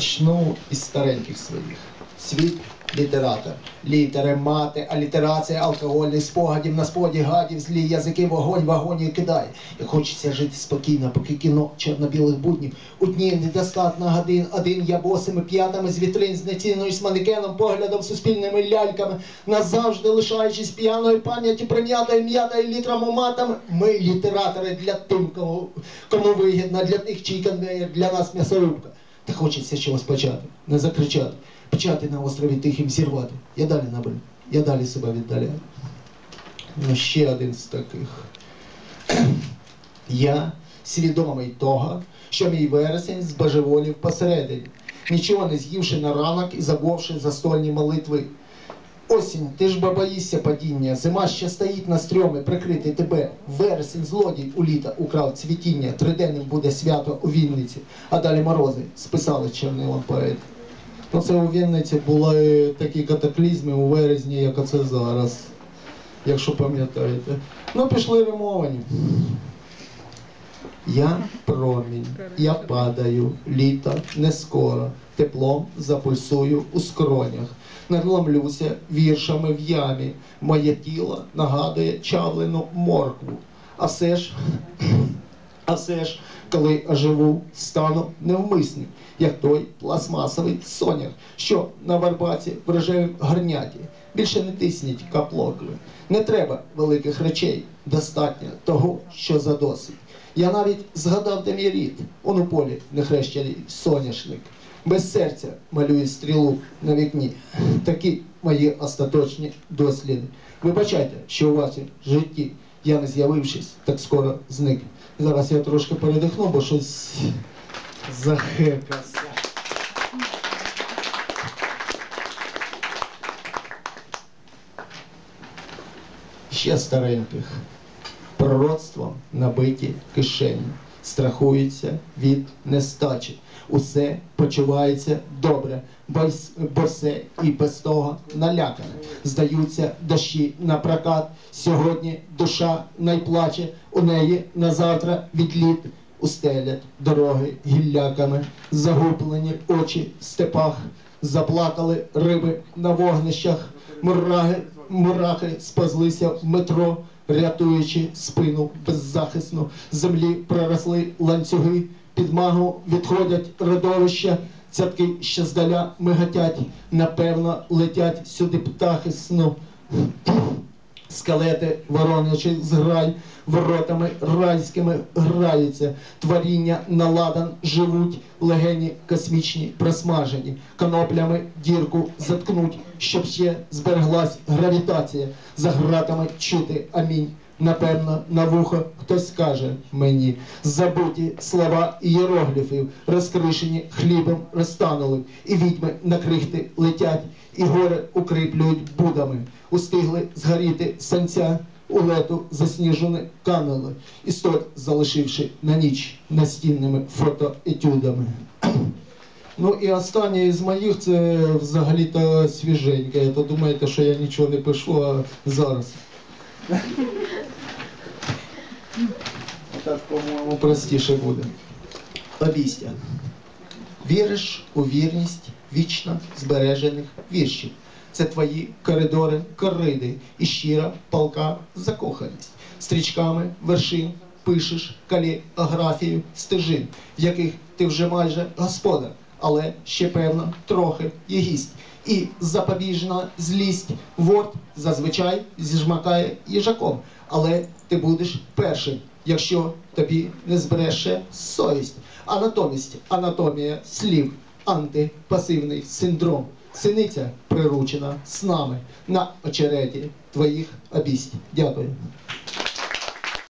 Почну із стареньких своїх. Світ літератор. Літери, мати, алітерація, алкогольних спогадів, на споді гадів, злі язики, вогонь, вагоні кидає. І хочеться жити спокійно, поки кіно чорно-білих буднів. У дні недостатньо годин, один я босими п'ятами з вітрин, з манекеном, поглядом, суспільними ляльками, назавжди лишаючись п'яною пам'яті, прим'ятою м'ятою літрами матами. Ми літератори для тим, кому, кому вигідно, для тих, чий конвейер, для нас м'ясорубка. Та хочеться чогось почати, не закричати, почати на острові тихим зірвати. Я далі набрю, я далі себе віддаляю. Ну, ще один з таких. Я свідомий того, що мій вересень збожеволів посередині, нічого не з'ївши на ранок і забувши застольні молитви. Осінь, ти ж бо боїшся падіння, зима ще стоїть на стрьомі, прикрити тебе. Вересень злодій у літа украв цвітіння, триденним буде свято у Вінниці, а далі морози списали чорнилом поет. Ну це у Вінниці були такі катаклізми у березні, як оце зараз, якщо пам'ятаєте. Ну, пішли римовані. Я промінь, я падаю, літо не скоро, теплом запульсую у скронях, надломлюся віршами в ямі, моє тіло нагадує чавлену моркву. А все ж, а все ж, коли оживу, стану невмисним, як той пластмасовий сонях, що на варбаці в рожевім горняті. Більше не тисніть каплокли. Не треба великих речей, достатньо того, що задосить. Я навіть згадав, де мій рід, он у полі нехрещений соняшник. Без серця малює стрілу на вікні. Такі мої остаточні досліди. Вибачайте, що у вашому житті я не з'явившись, так скоро зник. Зараз я трошки передихну, бо щось захекався. Ще стареньких. Пророцтвом набиті кишені, страхуються від нестачі. Усе почувається добре, бо, все і без того налякане. Здаються дощі на прокат. Сьогодні душа найплаче, у неї на завтра відліт. Устелять дороги гілляками, загублені очі в степах, заплакали риби на вогнищах, мураги, мурахи сповзлися в метро, рятуючи спину беззахисну, землі проросли ланцюги, під магу відходять родовища, цятки ще здаля мигатять, напевно, летять сюди птахи сну. Скелети воронячих зграй, воротами райськими граються, творіння наладан живуть, легені космічні просмажені, коноплями дірку заткнуть, щоб ще збереглась гравітація, за гратами чути амінь. Напевно, на вухо хтось скаже мені забуті слова ієрогліфів, розкришені хлібом розтанули, і відьми на крихти летять, і гори укріплюють будами, устигли згоріти санця, у лету засніжені канули, істот залишивши на ніч настінними фотоетюдами. Ну і останнє із моїх це взагалі-то свіженьке. То думаєте, що я нічого не пишу, а зараз. Так, по-моєму, простіше буде. Обістя. Віриш у вірність вічно збережених віршів. Це твої коридори, кориди і щира палка закоханість. Стрічками вершин пишеш каліграфію стежин, в яких ти вже майже господар, але ще певно трохи є гість. І запобіжна злість ворд зазвичай зіжмакає їжаком, але ти будеш першим, якщо тобі не збереше совість. А натомість анатомія слів, антипасивний синдром. Синиця приручена з нами на очереті твоїх обість. Дякую.